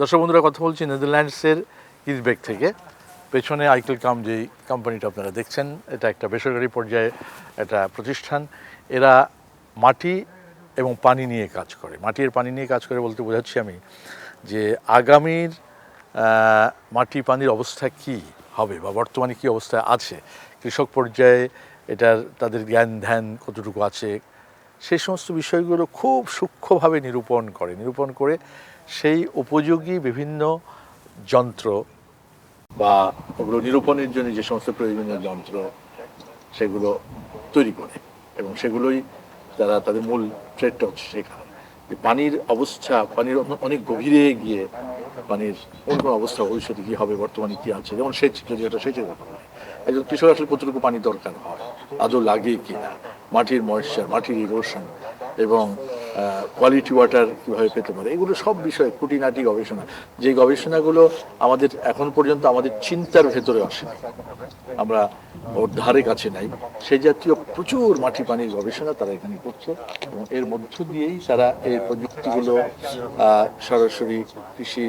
দর্শক বন্ধুরা কথা বলছি, নেদারল্যান্ডসের ইজবেক থেকে। পেছনে আইকেল কাম যেই কোম্পানিটা আপনারা দেখছেন, এটা একটা বেসরকারি পর্যায়ে একটা প্রতিষ্ঠান। এরা মাটি এবং পানি নিয়ে কাজ করে। মাটির পানি নিয়ে কাজ করে বলতে বোঝাচ্ছি আমি যে আগামীর মাটি পানির অবস্থা কি হবে বা বর্তমানে কি অবস্থা আছে? কৃষক পর্যায়ে এটার তাদের জ্ঞান ধ্যান কতটুকু আছে? সেই সমস্ত বিষয়গুলো খুব সূক্ষ্মভাবে নিরূপণ করে। নিরূপণ করে সেই উপযোগী বিভিন্ন যন্ত্র বা ওগুলো নিরূপণের জন্য যে সমস্ত প্রয়োজনীয় যন্ত্র সেগুলো তৈরি করে এবং সেগুলোই তারা তাদের মূল ট্রেডটা হচ্ছে সেখানে পানির অবস্থা, পানির অনেক গভীরে গিয়ে পানির কোন কোন অবস্থা, ভবিষ্যতে কি হবে, বর্তমানে কি আছে? যেমন সেচ, যদি একটা সেচের ব্যাপার একজন কৃষক আসলে কতটুকু পানি দরকার হয়? আদৌ লাগে কি না মাটির ময়েশ্চার মাটির ইরোশন এবং কোয়ালিটি ওয়াটার কীভাবে পেতে পারে? এগুলো সব বিষয়ে খুঁটিনাটি গবেষণা। যে গবেষণাগুলো আমাদের এখন পর্যন্ত আমাদের চিন্তার ভেতরে আসে। আমরা ওর ধারে কাছে নাই। সেই জাতীয় প্রচুর মাটি পানির গবেষণা তারা এখানে করছে এবং এর মধ্য দিয়েই তারা এই প্রযুক্তিগুলো সরাসরি কৃষি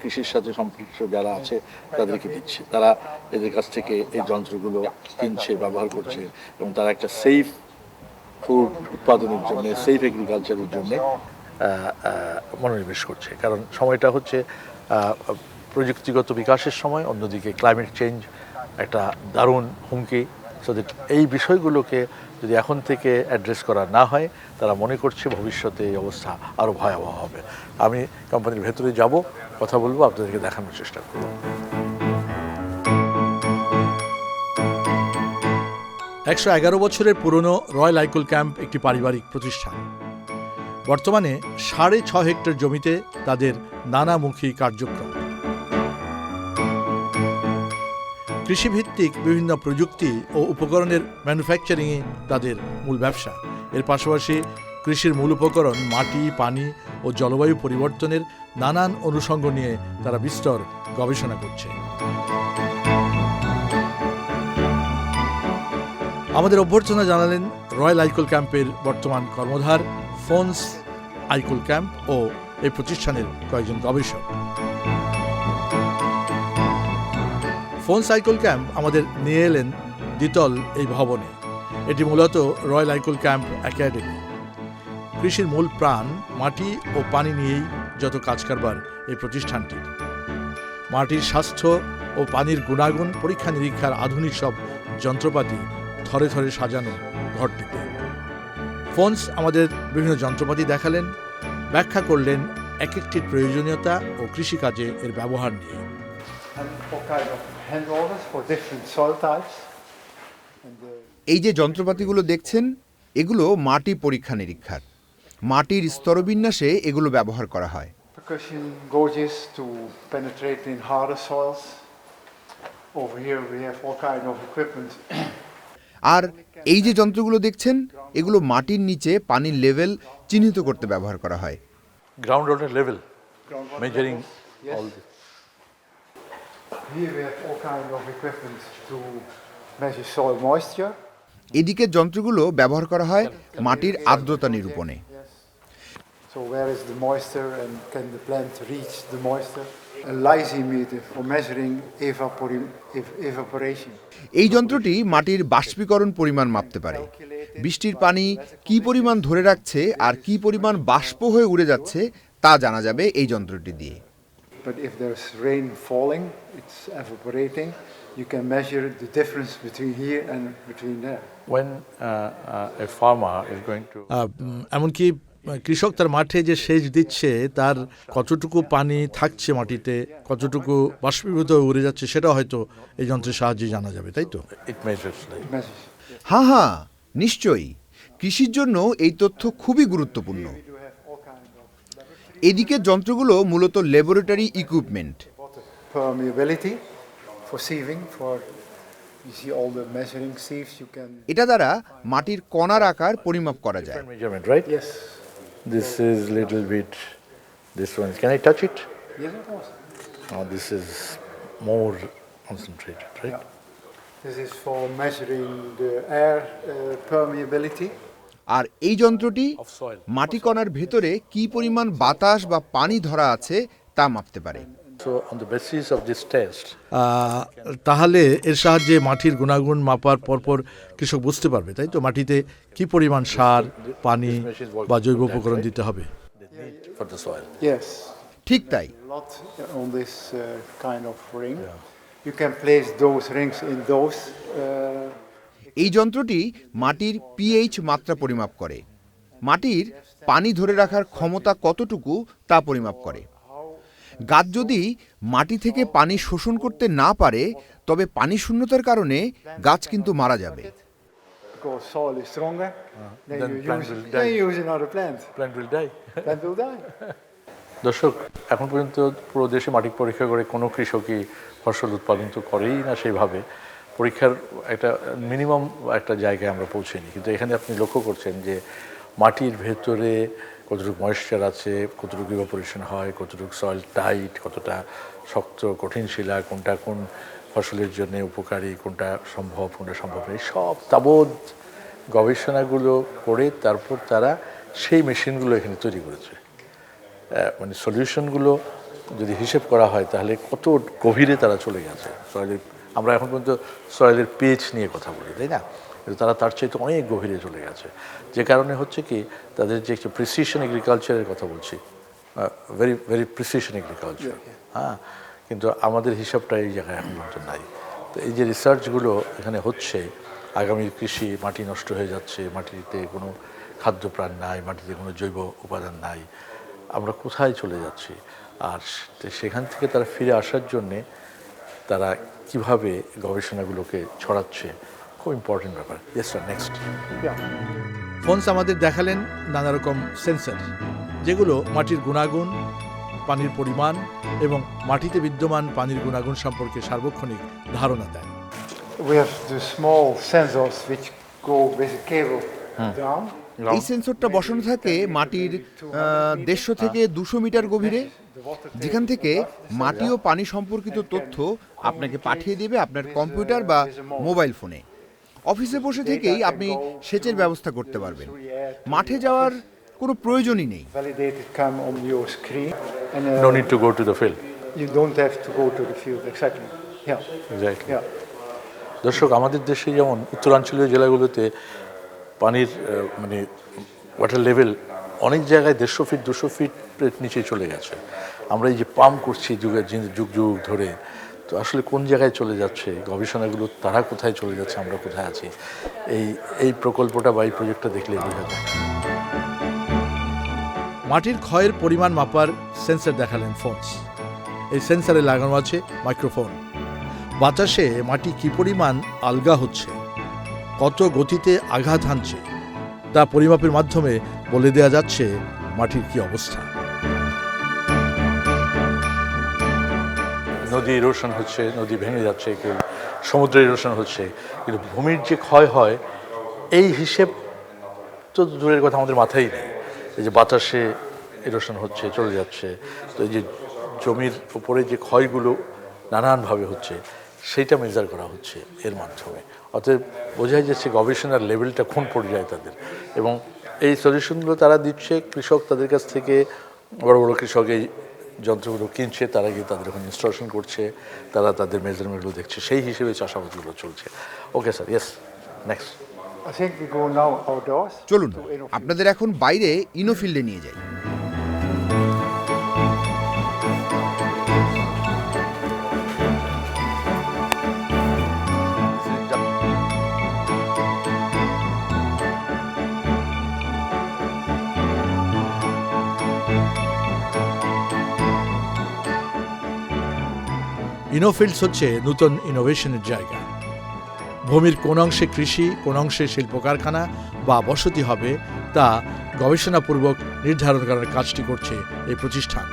কৃষির সাথে সম্পৃক্ত যারা আছে তাদেরকে দিচ্ছে। তারা এদের কাছ থেকে এই যন্ত্রগুলো কিনছে, ব্যবহার করছে এবং তারা একটা সেফ ফুড উৎপাদনের জন্য সেফ এগ্রিকালচারের জন্য মনোনিবেশ করছে। কারণ সময়টা হচ্ছে প্রযুক্তিগত বিকাশের সময়, অন্যদিকে ক্লাইমেট চেঞ্জ একটা দারুণ হুমকি। সো এই বিষয়গুলোকে যদি এখন থেকে অ্যাড্রেস করা না হয়, তারা মনে করছে ভবিষ্যতে এই অবস্থা আরও ভয়াবহ হবে। আমি কোম্পানির ভেতরে যাব, কথা বলব, আপনাদেরকে দেখানোর চেষ্টা করব। একশো এগারো বছরের পুরনো রয়্যাল আইকুল ক্যাম্প একটি পারিবারিক প্রতিষ্ঠান। বর্তমানে সাড়ে ছ হেক্টর জমিতে তাদের নানামুখী কার্যক্রম। কৃষিভিত্তিক বিভিন্ন প্রযুক্তি ও উপকরণের ম্যানুফ্যাকচারিংয়ে তাদের মূল ব্যবসা। এর পাশাপাশি কৃষির মূল উপকরণ মাটি, পানি ও জলবায়ু পরিবর্তনের নানান অনুষঙ্গ নিয়ে তারা বিস্তর গবেষণা করছে। আমাদের অভ্যর্থনা জানালেন রয়্যাল আইকুল ক্যাম্পের বর্তমান কর্মধার ফোনস আইকুল ক্যাম্প ও এই প্রতিষ্ঠানের কয়েকজন গবেষক। ফোন সাইকেল ক্যাম্প আমাদের নিয়ে এলেন দ্বিতল এই ভবনে। এটি মূলত রয়্যাল আইকুল ক্যাম্প একাডেমি। কৃষির মূল প্রাণ মাটি ও পানি নিয়েই যত কাজ কারবার এই প্রতিষ্ঠানটির মাটির স্বাস্থ্য ও পানির গুণাগুণ পরীক্ষা নিরীক্ষার আধুনিক সব যন্ত্রপাতি থরে থরে সাজানো ঘরটিতে। ফোনস আমাদের বিভিন্ন যন্ত্রপাতি দেখালেন ব্যাখ্যা করলেন এক একটির প্রয়োজনীয়তা ও কৃষিকাজে এর ব্যবহার নিয়ে। এই যে যন্ত্রপাতিগুলো দেখছেন এগুলো মাটি পরীক্ষা নিরীক্ষার। মাটির স্তরবিন্যাসে এগুলো ব্যবহার করা হয়। আর এই যে যন্ত্রগুলো দেখছেন এগুলো মাটির নিচে পানির লেভেল চিহ্নিত করতে ব্যবহার করা হয়। Ground water level measuring all এদিকে যন্ত্রগুলো ব্যবহার করা হয় মাটির আর্দ্রতা নিরূপণে So where is the moisture and can the plant reach the moisture? A lysimeter for measuring evaporation. এই যন্ত্রটি মাটির বাষ্পীকরণ পরিমাণ মাপতে পারে বৃষ্টির পানি কি পরিমাণ ধরে রাখছে আর কি পরিমাণ বাষ্প হয়ে উড়ে যাচ্ছে তা জানা যাবে এই যন্ত্রটি দিয়ে But if there's rain falling, it's evaporating, you can measure the difference between here and between there. when uh, uh, a farmer is going to উম, এমনকি কৃষক তার মাঠে যে সেচ দিচ্ছে তার কতটুকু পানি থাকছে মাটিতে কতটুকু বাষ্পীভূত হয়ে উড়ে যাচ্ছে সেটা হয়তো এই যন্ত্রের সাহায্যে জানা যাবে তাই তো. হ্যাঁ হ্যাঁ নিশ্চয়ই কৃষির জন্য এই তথ্য খুবই গুরুত্বপূর্ণ এদিকের যন্ত্রগুলো মূলত ল্যাবরেটরি ইকুইপমেন্ট. এটা দ্বারা মাটির কণার আকার পরিমাপ করা যায়. This is little bit this one can I touch it Yes, of course. Now this is more concentrated right Yeah. This is for measuring the air uh, permeability. আর এই যন্ত্রটি মাটি কণার ভেতরে কি পরিমাণ বাতাস বা পানি ধরা আছে তা মাপতে পারে So on the basis of this test, তাহলে এর সাহায্যে মাটির গুণাগুণ মাপার পরপর কৃষক বুঝতে পারবে তাই তো মাটিতে কি পরিমাণ সার পানি বা জৈব উপকরণ দিতে হবে they need for the soil. Yes, ঠিক তাই a lot on this uh, kind of ring. You can place those rings in those. Uh, এই যন্ত্রটি মাটির পিএইচ মাত্রা পরিমাপ করে মাটির পানি ধরে রাখার ক্ষমতা কতটুকু তা পরিমাপ করে গাছ যদি মাটি থেকে পানি শোষণ করতে না পারে তবে পানি শূন্যতার কারণে গাছ কিন্তু মারা যাবে because soil is stronger, then, then you plant use, will then you use another plant. Plant will die. Plant will die. দর্শক এখন পর্যন্ত পুরো দেশে মাটি পরীক্ষা করে কোনো কৃষকই ফসল উৎপাদন তো করেই না সেইভাবে পরীক্ষার একটা মিনিমাম একটা জায়গায় আমরা পৌঁছেনি কিন্তু এখানে আপনি লক্ষ্য করছেন যে মাটির ভেতরে কতটুকু ময়েশ্চার আছে, কতটুকু ইভাপোরেশন হয়, কতটুকু সয়েল টাইট কতটা শক্ত, কঠিন শিলা, কোনটা কোন ফসলের জন্য উপকারী, কোনটা সম্ভব কোনটা সম্ভব নেই সব তাবৎ গবেষণাগুলো করে তারপর তারা সেই মেশিনগুলো এখানে তৈরি করেছে। মানে সলিউশনগুলো যদি হিসেব করা হয় তাহলে কত গভীরে তারা চলে গেছে। সয়েলের আমরা এখন পর্যন্ত সয়েলের পেজ নিয়ে কথা বলি, তাই না? কিন্তু তারা তার চাইতে অনেক গভীরে চলে গেছে। যে কারণে হচ্ছে কি তাদের যে একটা প্রিসিশন এগ্রিকালচারের কথা বলছি ভেরি ভেরি প্রিসিশন এগ্রিকালচার হ্যাঁ কিন্তু আমাদের হিসাবটা এই জায়গায় এখন পর্যন্ত নাই। তো এই যে রিসার্চগুলো এখানে হচ্ছে আগামী কৃষি মাটি নষ্ট হয়ে যাচ্ছে মাটিতে কোনো খাদ্য প্রাণ নাই মাটিতে কোনো জৈব উপাদান নাই আমরা কোথায় চলে যাচ্ছি? আর সেখান থেকে তারা ফিরে আসার জন্যে তারা কীভাবে গবেষণাগুলোকে ছড়াচ্ছে? খুব ইম্পর্টেন্ট ব্যাপার। ইয়েস স্যার নেক্সট ফোনস আমাদের দেখালেন নানা রকম সেন্সর যেগুলো মাটির গুণাগুণ পানির পরিমাণ এবং মাটিতে বিদ্যমান পানির গুণাগুণ সম্পর্কে সার্বক্ষণিক ধারণা দেয়। We have the small sensors which go with a cable down. এই সেন্সরটা বসানো থাকে মাটির দেড়শো থেকে দুশো মিটার গভীরে। যেখান থেকে মাটি ও পানি সম্পর্কিত তথ্য আপনাকে পাঠিয়ে দেবে আপনার কম্পিউটার বা মোবাইল ফোনে। অফিসে বসে থেকেই আপনি সেচের ব্যবস্থা করতে পারবেন। মাঠে যাওয়ার কোনো প্রয়োজনই নেই। You don't have to go to the field, exactly. Yeah, yeah. দর্শক আমাদের দেশে যেমন উত্তরাঞ্চলীয় জেলাগুলোতে পানির মানে ওয়াটার লেভেল অনেক জায়গায় দেড়শো ফিট দুশো ফিট নিচে চলে গেছে। আমরা এই যে পাম্প করছি যুগের যুগ যুগ ধরে তো আসলে কোন জায়গায় চলে যাচ্ছে? গবেষণাগুলো, তারা কোথায় চলে যাচ্ছে, আমরা কোথায় আছি? এই এই প্রকল্পটা বা এই প্রজেক্টটা দেখলে বোঝা যায় মাটির ক্ষয়ের পরিমাণ মাপার সেন্সার দেখালেন ফোনস। এই সেন্সারে লাগানো আছে মাইক্রোফোন। বাতাসে মাটি কি পরিমাণ আলগা হচ্ছে? কত গতিতে আঘাত হানছে? তা পরিমাপের মাধ্যমে বলে দেওয়া যাচ্ছে মাটির কি অবস্থা। নদী ইরোশন হচ্ছে, নদী ভেঙে যাচ্ছে কেউ সমুদ্র ইরোশন হচ্ছে, কিন্তু ভূমির যে ক্ষয় হয়, এই হিসেব তো দূরের কথা আমাদের মাথায় নেই। এই যে বাতাসে ইরোশন হচ্ছে, চলে যাচ্ছে, তো এই যে জমির উপরে যে ক্ষয়গুলো নানানভাবে হচ্ছে, সেইটা মেজার করা হচ্ছে এর মাধ্যমে। অতএব বোঝাই যাচ্ছে গবেষণার লেভেলটা কোন পর্যায়ে তাদের। এবং এই সলিউশনগুলো তারা দিচ্ছে কৃষক তাদের কাছ থেকে, বড় বড় কৃষক এই যন্ত্রগুলো কিনছে তারা গিয়ে তাদের ওখানে ইনস্টলেশন করছে তারা তাদের মেজারমেন্টগুলো দেখছে সেই হিসেবে চাষাবাদগুলো চলছে। Okay sir yes next. চলুন আপনাদের এখন বাইরে ইনোফিল্ডে নিয়ে যাই। ইনোফিল্ডস হচ্ছে নতুন ইনোভেশনের জায়গা। ভূমির কোন অংশে কৃষি, কোন অংশে শিল্প কারখানা বা বসতি হবে তা গবেষণাপূর্বক নির্ধারণ করার কাজটি করছে এই প্রতিষ্ঠান।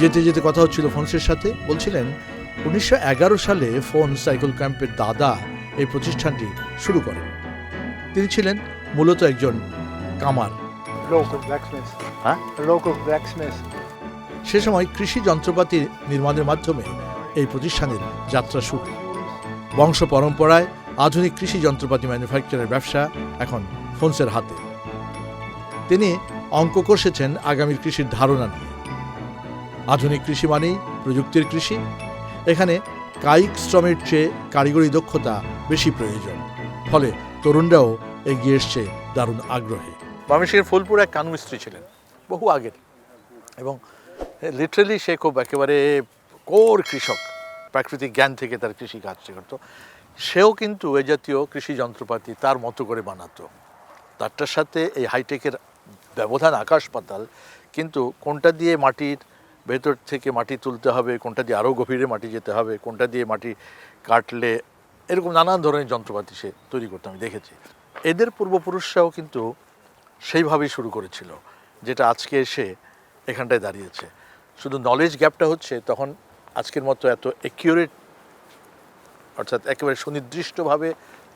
যেতে যেতে কথা হচ্ছিল ফোনসের সাথে। বলছিলেন, উনিশশো এগারো সালে ফোন সাইকেল ক্যাম্পের দাদা এই প্রতিষ্ঠানটি শুরু করেন। তিনি ছিলেন মূলত একজন কামার. হ্যাঁ. সে সময় কৃষি যন্ত্রপাতি নির্মাণের মাধ্যমে এই প্রতিষ্ঠানের যাত্রা শুরু। বংশ পরম্পরায় আধুনিক কৃষি যন্ত্রপাতি ম্যানুফ্যাকচারের ব্যবসা এখন ফোনসের হাতে। তিনি অঙ্ক কষেছেন আগামীর কৃষির ধারণা নিয়ে। আধুনিক কৃষি মানেই প্রযুক্তির কৃষি। এখানে কায়িক শ্রমের চেয়ে কারিগরি দক্ষতা বেশি প্রয়োজন। ফলে তরুণরাও এগিয়ে এসছে দারুণ আগ্রহে। ময়মনসিংহের ফুলপুর এক কানু মিস্ত্রি ছিলেন, বহু আগের। এবং লিটারেলি সে খুব একেবারে কোর কৃষক। প্রাকৃতিক জ্ঞান থেকে তার কৃষি কাজ করতো। সেও কিন্তু এ জাতীয় কৃষি যন্ত্রপাতি তার মতো করে বানাতো। তারটার সাথে এই হাইটেকের ব্যবধান আকাশ পাতাল, কিন্তু কোনটা দিয়ে মাটির ভেতর থেকে মাটি তুলতে হবে, কোনটা দিয়ে আরও গভীরে মাটি যেতে হবে, কোনটা দিয়ে মাটি কাটলে, এরকম নানান ধরনের যন্ত্রপাতি সে তৈরি করতে, আমি দেখেছি। এদের পূর্বপুরুষরাও কিন্তু সেইভাবেই শুরু করেছিল, যেটা আজকে এসে এখানটায় দাঁড়িয়েছে। শুধু নলেজ গ্যাপটা হচ্ছে, তখন আজকের মতো এত একিউরেট অর্থাৎ একেবারে সুনির্দিষ্টভাবে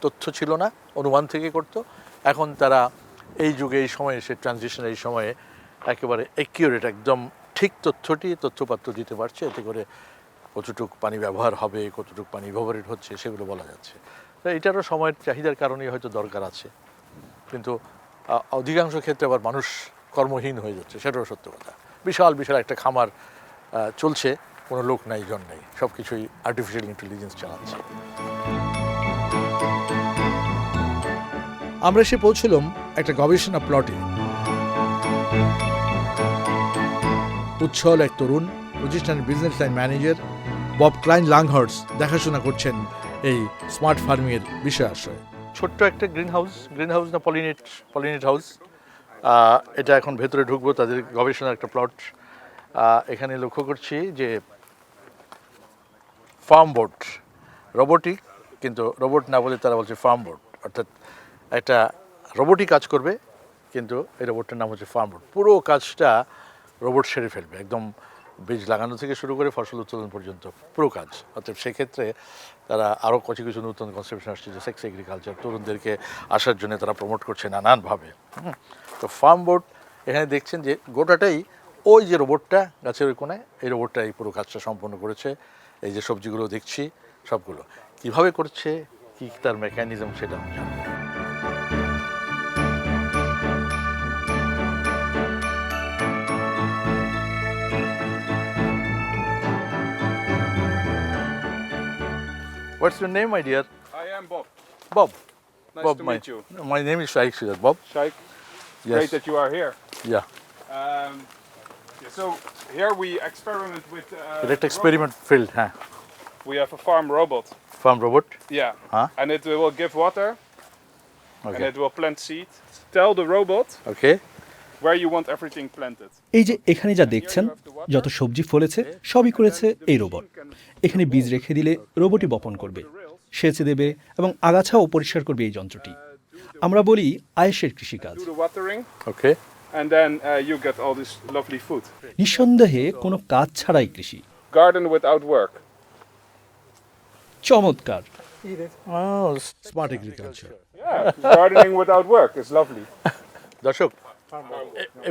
তথ্য ছিল না, অনুমান থেকে করত। এখন তারা এই যুগে, এই সময়ে এসে ট্রানজিশন এই সময়ে একেবারে একিউরেট একদম ঠিক তথ্যটি তথ্যপাত্র দিতে পারছে, এতে করে কতটুক পানি ব্যবহার হবে, কতটুক পানি ইভাবোরেট হচ্ছে, সেগুলো বলা যাচ্ছে। এটারও সময়ের চাহিদার কারণেই হয়তো দরকার আছে। কিন্তু অধিকাংশ ক্ষেত্রে আবার মানুষ কর্মহীন হয়ে যাচ্ছে, সেটাও সত্য কথা। বিশাল বিশাল একটা খামার চলছে, কোনো লোক নাই, জন নেই সব কিছুই আর্টিফিশিয়াল ইন্টেলিজেন্স চালাচ্ছে। আমরা এসে পৌঁছলাম একটা গবেষণা প্লটে উচ্ছল এক তরুণ প্রতিষ্ঠানের business line manager Bob Kline লাংহার্স দেখাশোনা করছেন এই স্মার্ট ফার্মিংয়ের বিষয় আশয় ছোট্ট একটা গ্রিন হাউস গ্রিন হাউস না পলিনেট পলিনেট হাউস এটা এখন ভেতরে ঢুকবো, তাদের গবেষণার একটা প্লট এখানে লক্ষ্য করছি যে ফার্ম বোর্ড রোবটিক কিন্তু রোবট না বলে তারা বলছে ফার্ম বোর্ড অর্থাৎ একটা রোবটই কাজ করবে, কিন্তু এই রোবটটার নাম হচ্ছে ফার্ম বোর্ড পুরো কাজটা রোবট সেরে ফেলবে। একদম বীজ লাগানো থেকে শুরু করে ফসল উৎপাদন পর্যন্ত পুরো কাজ। অর্থাৎ সেক্ষেত্রে তারা আরও কিছু কিছু নতুন কনসেপশন আসছে যে সেক্স এগ্রিকালচার তরুণদেরকে আসার জন্য তারা প্রমোট করছে নানানভাবে। তো ফার্ম বোর্ড এখানে দেখছেন যে গোটাটাই ওই যে রোবটটা গাছের ওই কোনায় এই রোবটটা এই পুরো কাজটা সম্পন্ন করেছে। এই যে সবজিগুলো দেখছি, সবগুলো। কীভাবে করছে, কি তার মেকানিজম সেটা আমি What's your name, my dear? I am Bob. Bob. Nice Bob, to my, meet you. My name is Shaikh Sidat. Bob. Shaik, Yes. great that you are here. Yeah. Um, so here we experiment with. Uh, Direct experiment field, huh? We have a farm robot. Farm robot. Yeah. Huh? And it will give water Okay. and it will plant seed. Tell the robot Okay. এই যে এখানে যা দেখছেন যত সবজি ফলেছে সবই করেছে এই রোবট এখানে বীজ রেখে দিলে রোবটই বপন করবে সেচে দেবে এবং আগাছাও পরিষ্কার করবে এই যন্ত্রটি। আমরা বলি আয়েসের কৃষিকাজ। নিঃসন্দেহে কোনো কাজ ছাড়াই কৃষি। চমৎকার। দর্শক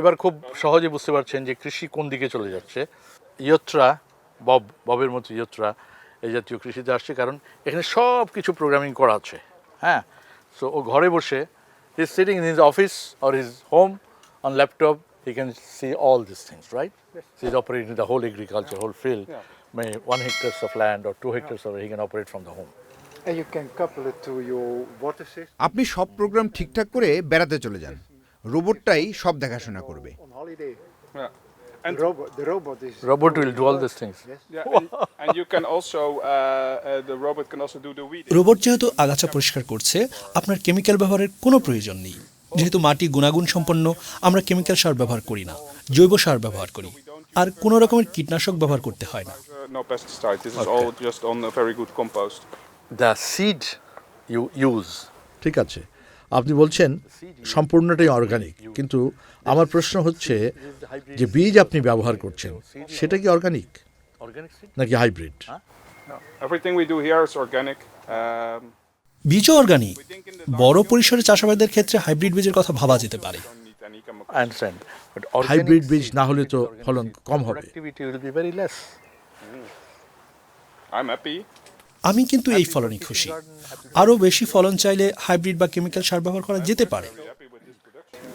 এবার খুব সহজে বুঝতে পারছেন যে কৃষি কোন দিকে চলে যাচ্ছে। ইয়ত্রা বব ববের মতো ইয়ত্রা এই জাতীয় কৃষিতে আসছে কারণ এখানে সব কিছু প্রোগ্রামিং করা আছে। হ্যাঁ? সো ও ঘরে বসে he sitting in his office or his home on laptop he can see all this things right he is operating the whole agriculture whole field may one hectares of land or two hectares of he can operate from the home And you can couple it to your water system. আপনি সব programme ঠিকঠাক করে বেড়াতে চলে যান। রোবটটাই সব দেখাশোনা করবে on holiday. Yeah. The And robot, the robot is. Robot will do all this things Yes. yeah, and, and you can also uh, uh, the robot can also do the weeding. Robot যেহেতু আগাছা পরিষ্কার করছে আপনার chemical ব্যবহারের কোনো প্রয়োজন নেই যেহেতু মাটি গুণাগুণ সম্পন্ন আমরা কেমিক্যাল সার ব্যবহার করি না জৈব সার ব্যবহার করি আর কোনো রকমের কীটনাশক ব্যবহার করতে হয় না no pesticides. This is all just on a very good compost. The seed you use ঠিক আছে আপনি বলছেন সম্পূর্ণটাই অর্গানিক কিন্তু আমার প্রশ্ন হচ্ছে যে বীজ আপনি ব্যবহার করছেন সেটা কি অর্গানিক অর্গানিক নাকি hybrid Everything we do here is organic. Um, বীজও অর্গানিক বড় পরিসরে চাষাবাদের ক্ষেত্রে হাইব্রিড বীজের কথা ভাবা যেতে পারে। হাইব্রিড বীজ না হলে তো ফলন কম হবে। আমি কিন্তু এই ফলনই খুশি। আরও বেশি ফলন চাইলে হাইব্রিড বা কেমিক্যাল সার ব্যবহার করা যেতে পারে।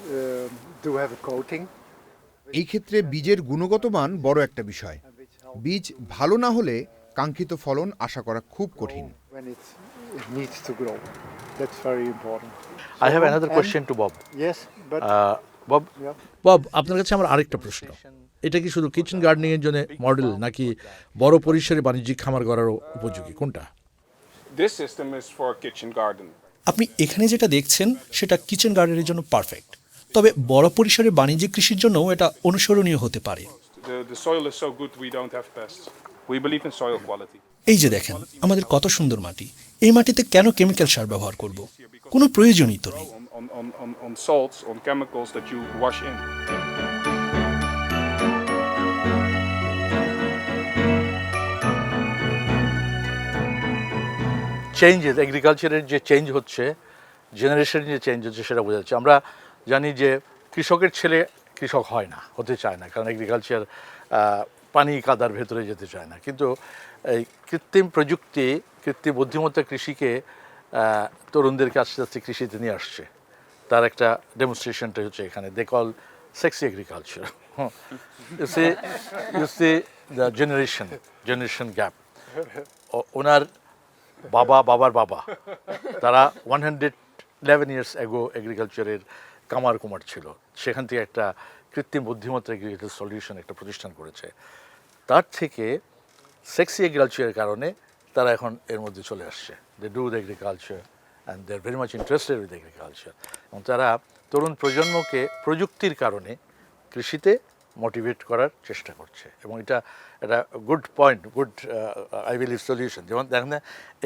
Um. এই ক্ষেত্রে বীজের গুণগত মান বড় একটা বিষয়। বীজ ভালো না হলে কাঙ্ক্ষিত ফলন আশা করা খুব কঠিন। বব. বব আপনার কাছে আমার আরেকটা প্রশ্ন। এটা কি শুধু কিচেন গার্ডেনিং এর জন্য মডেল নাকি বড় পরিসরে বাণিজ্যিক খামার করারও উপযোগী? কোনটা? This system is for kitchen garden. আপনি এখানে যেটা দেখছেন সেটা কিচেন গার্ডেনের জন্য পারফেক্ট তবে বড় পরিসরে বাণিজ্যিক কৃষির জন্যও এটা অনুসরণীয় হতে পারে। The, the soil is so good we don't have pests. We believe in soil এই যে দেখেন আমাদের কত সুন্দর মাটি। এই মাটিতে কেন কেমিক্যাল সার ব্যবহার করব? কোনো প্রয়োজনই তো নেই। চেঞ্জেস এগ্রিকালচারের যে চেঞ্জ হচ্ছে জেনারেশন যে চেঞ্জ হচ্ছে সেটা বোঝা যাচ্ছে। আমরা জানি যে কৃষকের ছেলে কৃষক হয় না, হতে চায় না, কারণ এগ্রিকালচার পানি কাদার ভেতরে যেতে চায় না। কিন্তু এই কৃত্রিম প্রযুক্তি, কৃত্রিম বুদ্ধিমত্তা কৃষিকে তরুণদেরকে আস্তে আস্তে কৃষিতে নিয়ে আসছে। তার একটা ডেমনস্ট্রেশনটা হচ্ছে এখানে। They call sexy agriculture you see you see the generation generation gap ওনার বাবা, বাবার বাবা। তারা one hundred eleven years ago এগ্রিকালচারের কামার কুমার ছিল। সেখান থেকে একটা কৃত্রিম বুদ্ধিমত্তা এগ্রিকালচার সলিউশন একটা প্রতিষ্ঠান করেছে। তার থেকে সেক্সি এগ্রিকালচারের কারণে তারা এখন এর মধ্যে চলে আসছে। They do the agriculture and they are very much interested with agriculture এবং তারা তরুণ প্রজন্মকে প্রযুক্তির কারণে কৃষিতে মোটিভেট করার চেষ্টা করছে। এবং এটা একটা good point good I believe solution যেমন দেখেন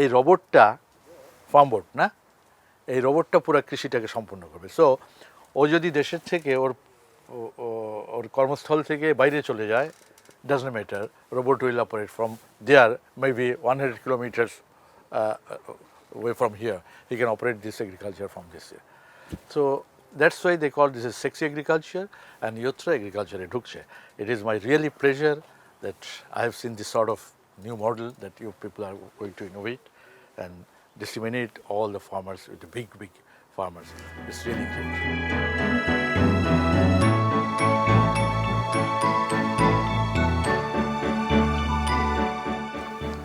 এই রোবটটা ফার্মবোর্ড না? এই রোবটটা পুরো কৃষিটাকে সম্পূর্ণ করবে। সো ও যদি দেশের থেকে, ওর ওর কর্মস্থল থেকে বাইরে চলে যায় doesn't matter robot will operate from there maybe one hundred kilometres away from here he can operate this agriculture this year so that's why they call this is sexy agriculture and yotra agriculture ঢুকছে it is my really pleasure that i have seen this sort of new model that you people are going to innovate and disseminate all the farmers with the big big farmers it's really great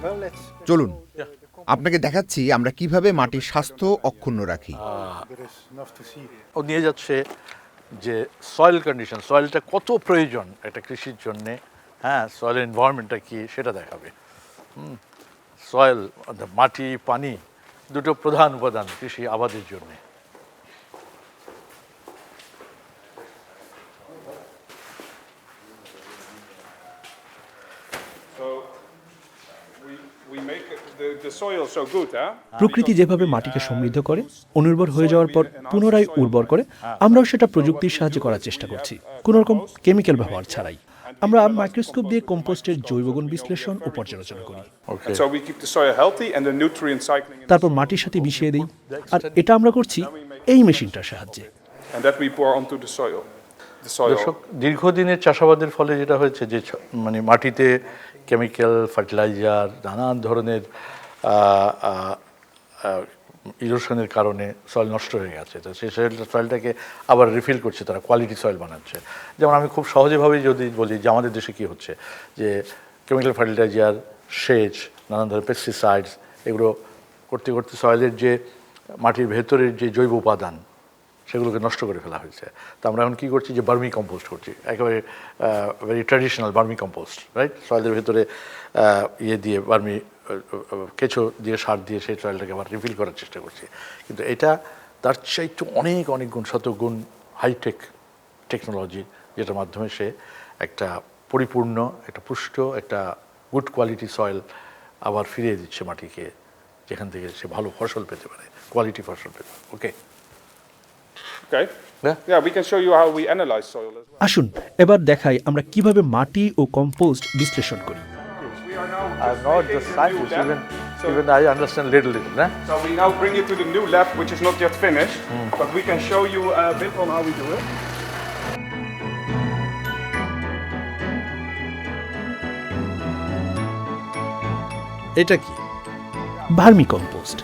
Well, let's. চলুন আপনাকে দেখাচ্ছি আমরা কীভাবে মাটির স্বাস্থ্য অক্ষুণ্ণ রাখি. ও নিয়ে যাচ্ছে যে সয়েল কন্ডিশন সয়েলটা কত প্রয়োজন একটা কৃষির জন্যে হ্যাঁ সয়েল এনভায়রনমেন্টটা কি সেটা দেখাবে সয়েল মাটি, পানি, দুটো প্রধান উপাদান কৃষি আবাদের জন্যে So we, we make it- the, the soil so good, huh? প্রকৃতি যেভাবে মাটিকে সমৃদ্ধ করে অনুর্বর হয়ে যাওয়ার পর পুনরায় উর্বর করে আমরাও সেটা প্রযুক্তির সাহায্যে করার চেষ্টা করছি কোনো রকম কেমিক্যাল ব্যবহার ছাড়াই। আমরা মাইক্রোস্কোপ দিয়ে কম্পোস্টের জৈবগুণ বিশ্লেষণ ও পর্যালোচনা করি। তারপর মাটির সাথে মিশিয়ে দিই আর এটা আমরা করছি এই মেশিনটার সাহায্যে. দর্শক দীর্ঘদিনের চাষাবাদের ফলে যেটা হয়েছে যে মানে মাটিতে কেমিক্যাল ফার্টিলাইজার নানান ধরনের ইরোশনের কারণে সয়েল নষ্ট হয়ে গেছে। তো সেই সয়েলটা সয়েলটাকে আবার রিফিল করছে তারা কোয়ালিটি সয়েল বানাচ্ছে। যেমন আমি খুব সহজেভাবেই যদি বলি যে আমাদের দেশে কী হচ্ছে, যে কেমিক্যাল ফার্টিলাইজার সেচ, নানান ধরনের পেস্টিসাইডস এগুলো করতে করতে সয়েলের যে মাটির ভেতরের যে জৈব উপাদান, সেগুলোকে নষ্ট করে ফেলা হয়েছে। তো আমরা এখন কী করছি যে বার্মি কম্পোস্ট করছি। একেবারে very traditional vermicompost right সয়েলের ভেতরে ইয়ে দিয়ে বার্মি কেঁচো দিয়ে সার দিয়ে সেই সয়েলটাকে আবার রিফিল করার চেষ্টা করছি। কিন্তু এটা তার চাইতে অনেক অনেক গুণ শত গুণ হাইটেক টেকনোলজি যেটার মাধ্যমে সে একটা পরিপূর্ণ একটা পুষ্ট একটা গুড কোয়ালিটি সয়েল আবার ফিরিয়ে দিচ্ছে মাটিকে যেখান থেকে সে ভালো ফসল পেতে পারে কোয়ালিটি ফসল পেতে পারে। ওকে. আসুন এবার দেখাই আমরা কীভাবে মাটি ও কম্পোস্ট বিশ্লেষণ করি। I'm not the scientist, even, So, even I understand little little. Eh? so we now bring you to the new lab, which is not yet finished, but we can show you a bit on how we do it. এটা কি vermicompost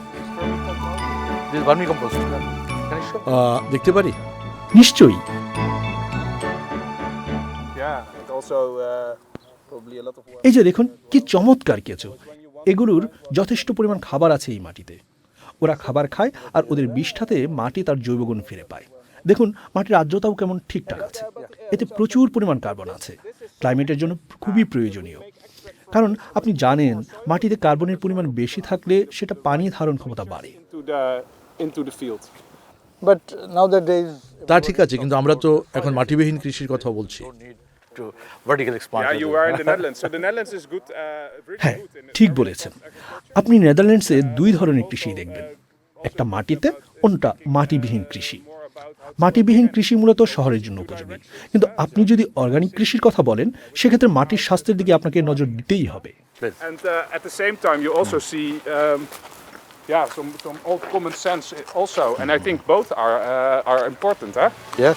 this vermicompost দেখতে পারি নিশ্চয়ই Yeah, and also uh, এই যে দেখুন কি চমৎকার কেঁচো এগুলোর যথেষ্ট পরিমাণ খাবার আছে এই মাটিতে। ওরা খাবার খায় আর ওদের বিষ্ঠাতে মাটি তার জৈবগুণ ফিরে পায়। দেখুন মাটির আর্দ্রতাও কেমন ঠিকঠাক আছে। এতে প্রচুর পরিমাণ কার্বন আছে। ক্লাইমেটের জন্য খুবই প্রয়োজনীয়। কারণ আপনি জানেন মাটিতে কার্বনের পরিমাণ বেশি থাকলে সেটা পানি ধারণ ক্ষমতা বাড়ে। তা ঠিক আছে কিন্তু আমরা তো এখন মাটিবিহীন কৃষির কথা বলছি। একটু ঠিক বলেছেন। আপনি নেদারল্যান্ডসে দুই ধরনের কৃষি দেখবেন। একটা মাটিতে অন্যটা মাটিবিহীন কৃষি। মাটিবিহীন কৃষি মূলত শহরের জন্য উপযোগী। কিন্তু আপনি যদি অর্গানিক কৃষির কথা বলেন সেক্ষেত্রে মাটির স্বাস্থ্যের দিকে আপনাকে নজর দিতেই হবে। Yeah, some, some old common sense also, and I think both are, uh, are important, huh? Yes.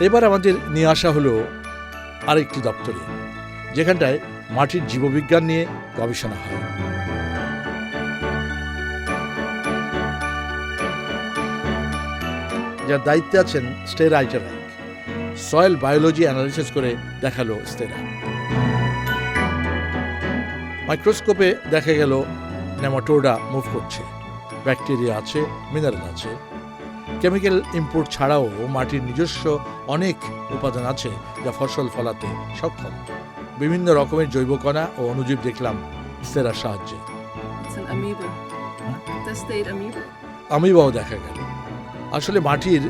এবার আমাদের নিয়ে আসা হলো আরেকটি দপ্তরে, যেখানটায় মাটির জীববিজ্ঞান নিয়ে গবেষণা হয়। যার দায়িত্বে আছেন স্টেরা আইটারাইক। সয়েল বায়োলজি অ্যানালিসিস করে দেখাল স্টেরা। মাইক্রোস্কোপে দেখা গেল নেমাটোডা মুভ করছে। ব্যাকটেরিয়া আছে, মিনারেল আছে। কেমিক্যাল ইনপুট ছাড়াও মাটির নিজস্ব অনেক উপাদান আছে যা ফসল ফলাতে সক্ষম। বিভিন্ন রকমের জৈব কণা ও অণুজীব দেখলাম স্টেরার সাহায্যে. আমিবাও দেখা গেল। আসলে মাটির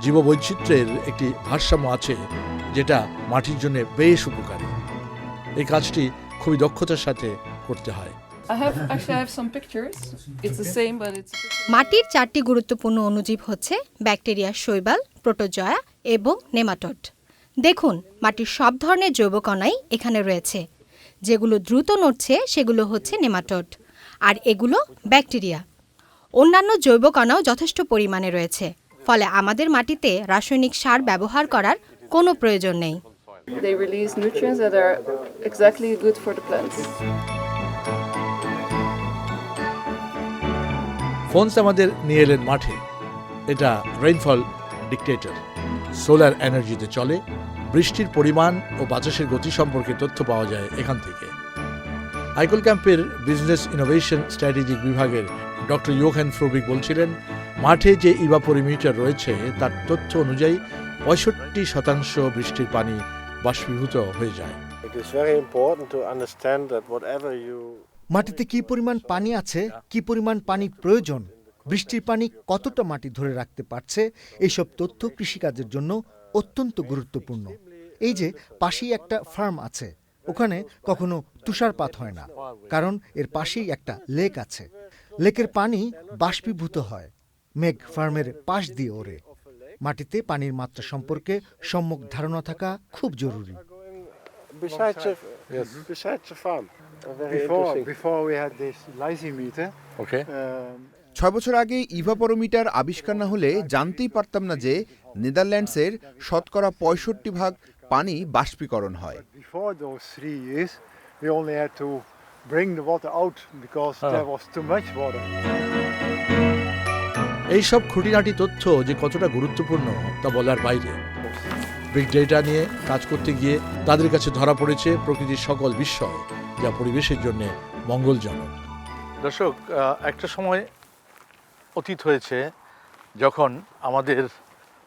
জীববৈচিত্র্যের একটি ভারসাম্য আছে যেটা মাটির জন্য বেশ উপকারী। এই কাজটি খুবই দক্ষতার সাথে করতে হয়। I have actually I have some pictures. It's the same, but it's মাটির চারটি গুরুত্বপূর্ণ অণুজীব হচ্ছে ব্যাকটেরিয়া শৈবাল প্রোটোজয়া এবং নেমাটোড। দেখুন মাটির সব ধরনের জৈব কণাই এখানে রয়েছে। যেগুলো দ্রুত নড়ছে সেগুলো হচ্ছে নেমাটোড। আর এগুলো ব্যাকটেরিয়া। অন্যান্য জৈব কণাও যথেষ্ট পরিমাণে রয়েছে। ফলে আমাদের মাটিতে রাসায়নিক সার ব্যবহার করার কোনো প্রয়োজন নেই। They release nutrients that are exactly good for the plants. Phones আমাদের নিয়ে এলেন মাঠে। এটা রেইনফল ডিকটেটর সোলার এনার্জিতে চলে, বৃষ্টির পরিমাণ ও বাতাসের গতি সম্পর্কে তথ্য পাওয়া যায় এখান থেকে। আইকল ক্যাম্পের বিজনেস ইনোভেশন স্ট্র্যাটেজিক বিভাগের ডক্টর ইয়োহেন ফ্রুবিক বলছিলেন, মাঠে যে ইভাপোরিমিটার রয়েছে, তার তথ্য অনুযায়ী পঁয়ষট্টি শতাংশ বৃষ্টির পানি বাষ্পীভূত হয়ে যায়। It is very important to understand that whatever you মাটিতে কি পরিমাণ পানি আছে, কি পরিমাণ পানি প্রয়োজন, বৃষ্টির পানি কতটা মাটি ধরে রাখতে পারছে এইসব তথ্য কৃষিকাজের জন্য অত্যন্ত গুরুত্বপূর্ণ। এই যে পাশেই একটা ফার্ম আছে, ওখানে কখনো তুষারপাত হয় না, কারণ এর পাশেই একটা লেক আছে। লেকের পানি বাষ্পীভূত হয়, মেঘ ফার্মের পাশ দিয়ে ওরে মাটিতে পানির মাত্রা সম্পর্কে সম্যক ধারণা থাকা খুব জরুরি। ছয় বছর আগে ইভাপরোমিটার আবিষ্কার না হলে জানতেই পারতাম না যে নেদারল্যান্ডসের শতকরা পঁয়ষট্টি ভাগ পানি বাষ্পীকরণ হয়। ah. এই সব খুঁটিনাটি তথ্য যে কতটা গুরুত্বপূর্ণ তা বলার বাইরে। বিগ ডেটা নিয়ে কাজ করতে গিয়ে তাদের কাছে ধরা পড়েছে প্রকৃতির সকল বিষয় যা পরিবেশের জন্য মঙ্গলজনক। দর্শক একটা সময় অতীত হয়েছে যখন আমাদের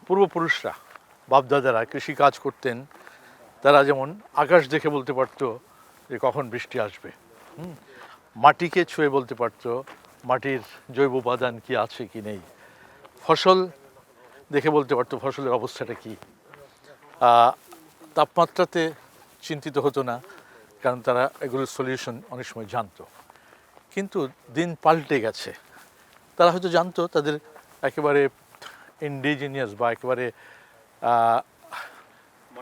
পূর্বপুরুষরা, বাপদাদারা কৃষি কাজ করতেন, তারা যেমন আকাশ দেখে বলতে পারতো যে কখন বৃষ্টি আসবে। মাটিকে ছুঁয়ে বলতে পারতো, মাটির জৈব উপাদান কি আছে কি নেই। ফসল দেখে বলতে পারতো, ফসলের অবস্থাটা কি। তাপমাত্রাতে চিন্তিত হতো না কারণ তারা এগুলোর সলিউশন অনেক সময় জানতো। কিন্তু দিন পাল্টে গেছে। তারা হয়তো জানতো তাদের একেবারে ইন্ডিজিনিয়াস বা একেবারে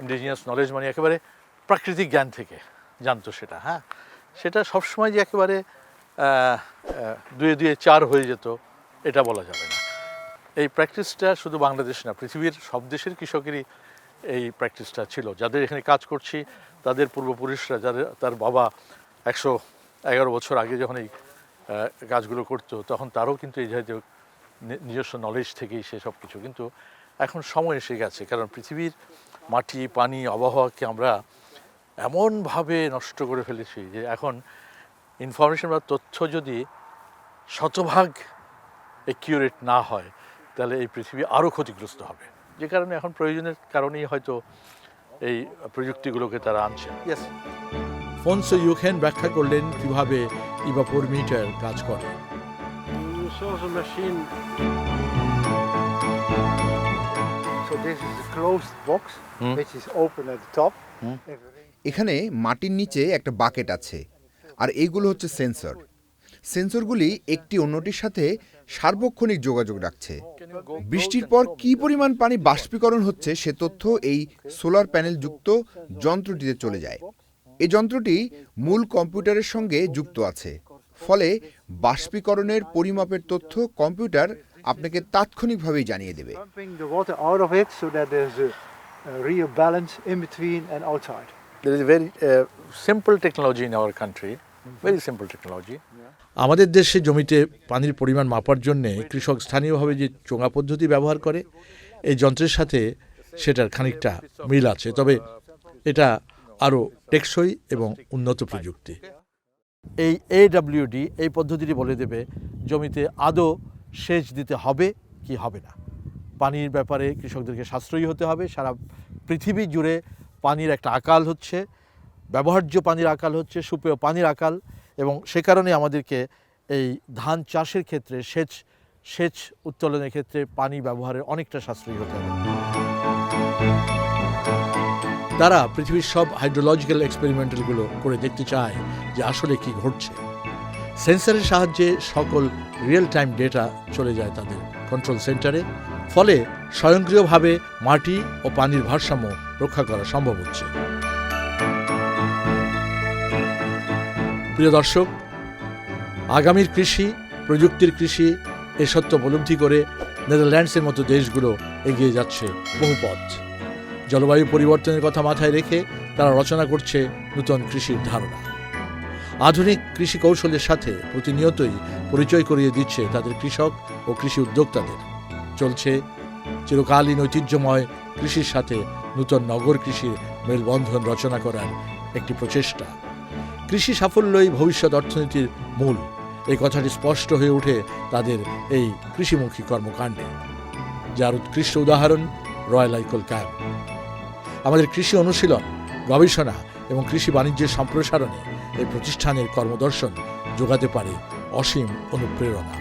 ইন্ডিজিনিয়াস নলেজ মানে একেবারে প্রাকৃতিক জ্ঞান থেকে জানতো সেটা হ্যাঁ? সেটা সবসময় যে একেবারে দুয়ে দুয়ে চার হয়ে যেত, এটা বলা যাবে না। এই প্র্যাকটিসটা শুধু বাংলাদেশ না, পৃথিবীর সব দেশের কৃষকেরই এই প্র্যাকটিসটা ছিল। যাদের এখানে কাজ করছি তাদের পূর্বপুরুষরা যাদের তার বাবা একশো এগারো বছর আগে যখন এই কাজগুলো করতো, তখন তারও কিন্তু এই জাতীয় নিজস্ব নলেজ থেকেই সে সব কিছু কিন্তু এখন সময় এসে গেছে, কারণ পৃথিবীর মাটি, পানি, আবহাওয়াকে আমরা এমনভাবে নষ্ট করে ফেলেছি যে এখন ইনফরমেশন বা তথ্য যদি শতভাগ একিউরেট না হয়, তাহলে এই পৃথিবী আরও ক্ষতিগ্রস্ত হবে। যে কারণে এখন প্রয়োজনের কারণেই হয়তো এই প্রযুক্তিগুলোকে তারা আনছে ফোনসো ইউখেন ব্যাখ্যা করলেন কীভাবে ইভাপোর মিটার কাজ করে You saw the machine. So this is a closed box, Hmm. which is open at the top. Hmm. এখানে মাটির নিচে একটা বাকেট আছে আর এইগুলো হচ্ছে সেন্সর সেন্সরগুলি একটি অন্যটির সাথে সার্বক্ষণিক যোগাযোগ রাখছে। বৃষ্টির পর কি পরিমাণ পানি বাষ্পীকরণ হচ্ছে সে তথ্য এই সোলার প্যানেল যুক্ত যন্ত্রটিতে চলে যায়। এই যন্ত্রটি মূল কম্পিউটারের সঙ্গে যুক্ত আছে। ফলে বাষ্পীকরণের পরিমাপের তথ্য কম্পিউটার আপনাকে তাৎক্ষণিকভাবেই জানিয়ে দেবে. There is a very uh, simple technology in our country, very simple technology. আমাদের দেশে জমিতে পানির পরিমাণ মাপার জন্যে কৃষক স্থানীয়ভাবে যে চোঙা পদ্ধতি ব্যবহার করে, এই যন্ত্রের সাথে সেটার খানিকটা মিল আছে। তবে এটা আরও টেকসই এবং উন্নত প্রযুক্তি। এই এডাব্লিউডি এই পদ্ধতিটি বলে দেবে, জমিতে আদৌ সেচ দিতে হবে কি হবে না। পানির ব্যাপারে কৃষকদেরকে সাশ্রয়ী হতে হবে। সারা পৃথিবী জুড়ে পানির একটা আকাল হচ্ছে, ব্যবহার্য পানির আকাল হচ্ছে, সুপেয় পানির আকাল। এবং সে কারণে আমাদেরকে এই ধান চাষের ক্ষেত্রে সেচ সেচ উত্তোলনের ক্ষেত্রে পানি ব্যবহারের অনেকটা সাশ্রয়ী হতে হবে। তারা পৃথিবীর সব হাইড্রোলজিক্যাল এক্সপেরিমেন্টালগুলো করে দেখতে চায় যে আসলে কি ঘটছে। সেন্সরের সাহায্যে সকল রিয়েল টাইম ডেটা চলে যায় তাদের কন্ট্রোল সেন্টারে, ফলে স্বয়ংক্রিয়ভাবে মাটি ও পানির ভারসাম্য রক্ষা করা সম্ভব হচ্ছে। প্রিয় দর্শক, আগামীর কৃষি, প্রযুক্তির কৃষি, এ সত্য উপলব্ধি করে নেদারল্যান্ডসের মতো দেশগুলো এগিয়ে যাচ্ছে বহু পথ। জলবায়ু পরিবর্তনের কথা মাথায় রেখে তারা রচনা করছে নূতন কৃষির ধারণা। আধুনিক কৃষি কৌশলের সাথে প্রতিনিয়তই পরিচয় করিয়ে দিচ্ছে তাদের কৃষক ও কৃষি উদ্যোক্তাদের। চলছে চিরকালীন ঐতিহ্যময় কৃষির সাথে নূতন নগর কৃষির মেলবন্ধন রচনা করার একটি প্রচেষ্টা। কৃষি সাফল্যই ভবিষ্যৎ অর্থনীতির মূল। এই কথাটি স্পষ্ট হয়ে ওঠে তাদের এই কৃষিমুখী কর্মকাণ্ডে। যার উৎকৃষ্ট উদাহরণ রয়্যাল আইকল ক্যাম্প আমাদের কৃষি অনুশীলন, গবেষণা এবং কৃষি বাণিজ্যের সম্প্রসারণে এই প্রতিষ্ঠানের কর্মদর্শন যোগাতে পারে অসীম অনুপ্রেরণা।